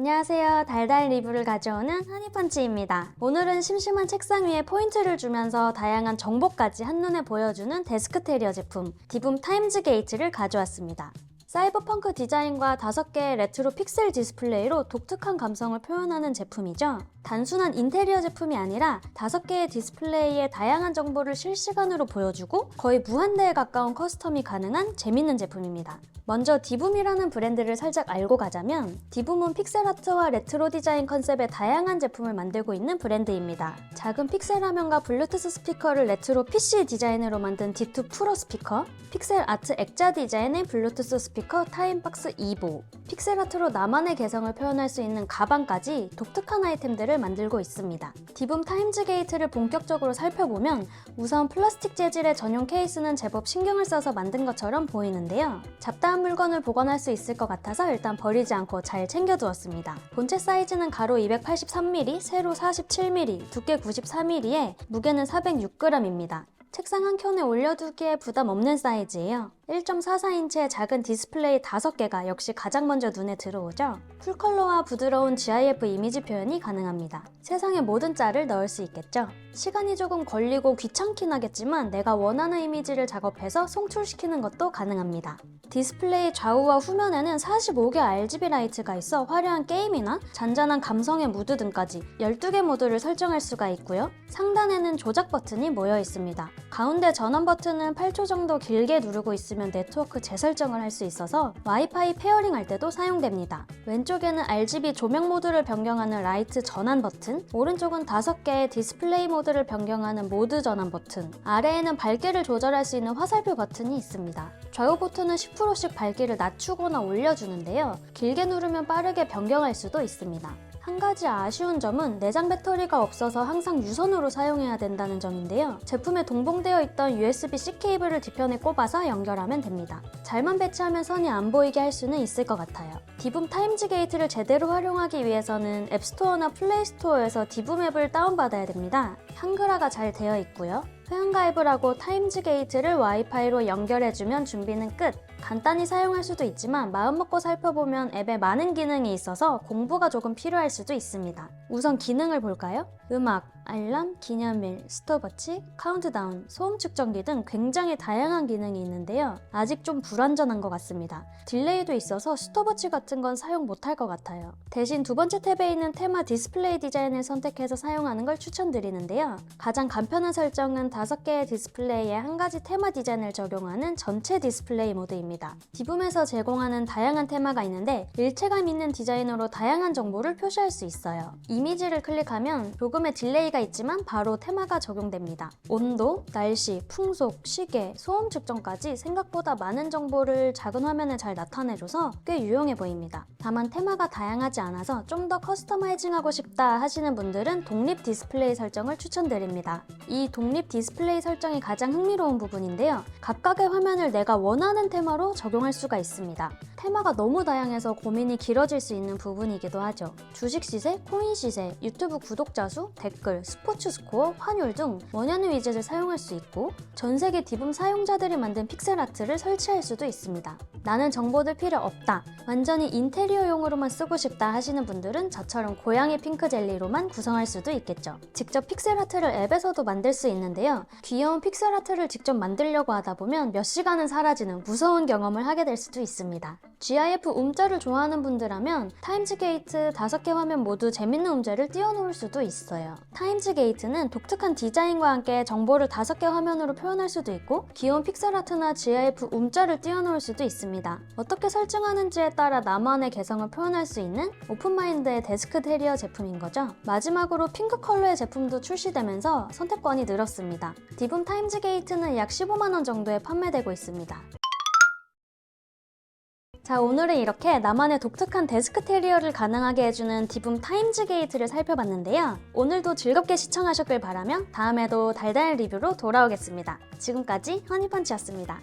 안녕하세요. 달달 리뷰를 가져오는 허니펀치입니다. 오늘은 심심한 책상 위에 포인트를 주면서 다양한 정보까지 한눈에 보여주는 데스크 테리어 제품 디붐 타임즈 게이트를 가져왔습니다. 사이버펑크 디자인과 5개의 레트로 픽셀 디스플레이로 독특한 감성을 표현하는 제품이죠. 단순한 인테리어 제품이 아니라 5개의 디스플레이에 다양한 정보를 실시간으로 보여주고 거의 무한대에 가까운 커스텀이 가능한 재밌는 제품입니다. 먼저 디붐이라는 브랜드를 살짝 알고 가자면 디붐은 픽셀 아트와 레트로 디자인 컨셉의 다양한 제품을 만들고 있는 브랜드입니다. 작은 픽셀 화면과 블루투스 스피커를 레트로 PC 디자인으로 만든 D2 프로 스피커, 픽셀 아트 액자 디자인의 블루투스 스피커 타임박스 2보, 픽셀 아트로 나만의 개성을 표현할 수 있는 가방까지 독특한 아이템들을 만들고 있습니다. 디붐 타임즈 게이트를 본격적으로 살펴보면 우선 플라스틱 재질의 전용 케이스는 제법 신경을 써서 만든 것처럼 보이는데요. 잡다한 물건을 보관할 수 있을 것 같아서 일단 버리지 않고 잘 챙겨두었습니다. 본체 사이즈는 가로 283mm, 세로 47mm, 두께 94mm에 무게는 406g입니다. 책상 한 켠에 올려두기에 부담 없는 사이즈예요. 1.44인치의 작은 디스플레이 5개가 역시 가장 먼저 눈에 들어오죠. 풀컬러와 부드러운 GIF 이미지 표현이 가능합니다. 세상의 모든 짤을 넣을 수 있겠죠. 시간이 조금 걸리고 귀찮긴 하겠지만 내가 원하는 이미지를 작업해서 송출시키는 것도 가능합니다. 디스플레이 좌우와 후면에는 45개 RGB 라이트가 있어 화려한 게임이나 잔잔한 감성의 무드 등까지 12개 모드를 설정할 수가 있고요. 상단에는 조작 버튼이 모여 있습니다. 가운데 전원 버튼은 8초 정도 길게 누르고 있으면 네트워크 재설정을 할 수 있어서 와이파이 페어링 할 때도 사용됩니다. 왼쪽에는 RGB 조명 모드를 변경하는 라이트 전환 버튼, 오른쪽은 5개의 디스플레이 모드를 변경하는 모드 전환 버튼, 아래에는 밝기를 조절할 수 있는 화살표 버튼이 있습니다. 좌우 버튼은 10%씩 밝기를 낮추거나 올려주는데요. 길게 누르면 빠르게 변경할 수도 있습니다. 한 가지 아쉬운 점은 내장 배터리가 없어서 항상 유선으로 사용해야 된다는 점인데요. 제품에 동봉되어 있던 USB-C 케이블을 뒤편에 꼽아서 연결하면 됩니다. 잘만 배치하면 선이 안 보이게 할 수는 있을 것 같아요. 디붐 타임즈 게이트를 제대로 활용하기 위해서는 앱스토어나 플레이스토어에서 디붐 앱을 다운받아야 됩니다. 한글화가 잘 되어 있고요. 회원가입을 하고 타임즈 게이트를 와이파이로 연결해주면 준비는 끝! 간단히 사용할 수도 있지만 마음먹고 살펴보면 앱에 많은 기능이 있어서 공부가 조금 필요할 수도 있습니다. 우선 기능을 볼까요? 음악, 알람, 기념일, 스톱워치, 카운트다운, 소음 측정기 등 굉장히 다양한 기능이 있는데요. 아직 좀 불완전한 것 같습니다. 딜레이도 있어서 스톱워치 같은 건 사용 못할 것 같아요. 대신 두 번째 탭에 있는 테마 디스플레이 디자인을 선택해서 사용하는 걸 추천드리는데요. 가장 간편한 설정은 5개의 디스플레이에 한 가지 테마 디자인을 적용하는 전체 디스플레이 모드입니다. 디붐에서 제공하는 다양한 테마가 있는데 일체감 있는 디자인으로 다양한 정보를 표시할 수 있어요. 이미지를 클릭하면 조금의 딜레이가 있지만 바로 테마가 적용됩니다. 온도, 날씨, 풍속, 시계, 소음 측정까지 생각보다 많은 정보를 작은 화면에 잘 나타내줘서 꽤 유용해 보입니다. 다만 테마가 다양하지 않아서 좀 더 커스터마이징하고 싶다 하시는 분들은 독립 디스플레이 설정을 추천드립니다. 이 독립 디스플레이 설정이 가장 흥미로운 부분인데요. 각각의 화면을 내가 원하는 테마로 적용할 수가 있습니다. 테마가 너무 다양해서 고민이 길어질 수 있는 부분이기도 하죠. 주식 시세, 코인 시세, 유튜브 구독자 수, 댓글, 스포츠 스코어, 환율 등 원하는 위젯을 사용할 수 있고 전 세계 디붐 사용자들이 만든 픽셀 아트를 설치할 수도 있습니다. 나는 정보들 필요 없다. 완전히 인테리어용으로만 쓰고 싶다 하시는 분들은 저처럼 고양이 핑크 젤리로만 구성할 수도 있겠죠. 직접 픽셀 아트를 앱에서도 만들 수 있는데요. 귀여운 픽셀 아트를 직접 만들려고 하다 보면 몇 시간은 사라지는 무서운 경험을 하게 될 수도 있습니다. GIF 움짤을 좋아하는 분들라면 타임즈 게이트 5개 화면 모두 재밌는 움짤을 띄워놓을 수도 있어요. 타임즈 게이트는 독특한 디자인과 함께 정보를 5개 화면으로 표현할 수도 있고 귀여운 픽셀 아트나 GIF 움짤을 띄워놓을 수도 있습니다. 어떻게 설정하는지에 따라 나만의 개성을 표현할 수 있는 오픈마인드의 데스크 테리어 제품인 거죠. 마지막으로 핑크 컬러의 제품도 출시되면서 선택권이 늘었습니다. 디붐 타임즈 게이트는 약 15만원 정도에 판매되고 있습니다. 자, 오늘은 이렇게 나만의 독특한 데스크 테리어를 가능하게 해주는 디붐 타임즈 게이트를 살펴봤는데요. 오늘도 즐겁게 시청하셨길 바라며 다음에도 달달 리뷰로 돌아오겠습니다. 지금까지 허니펀치였습니다.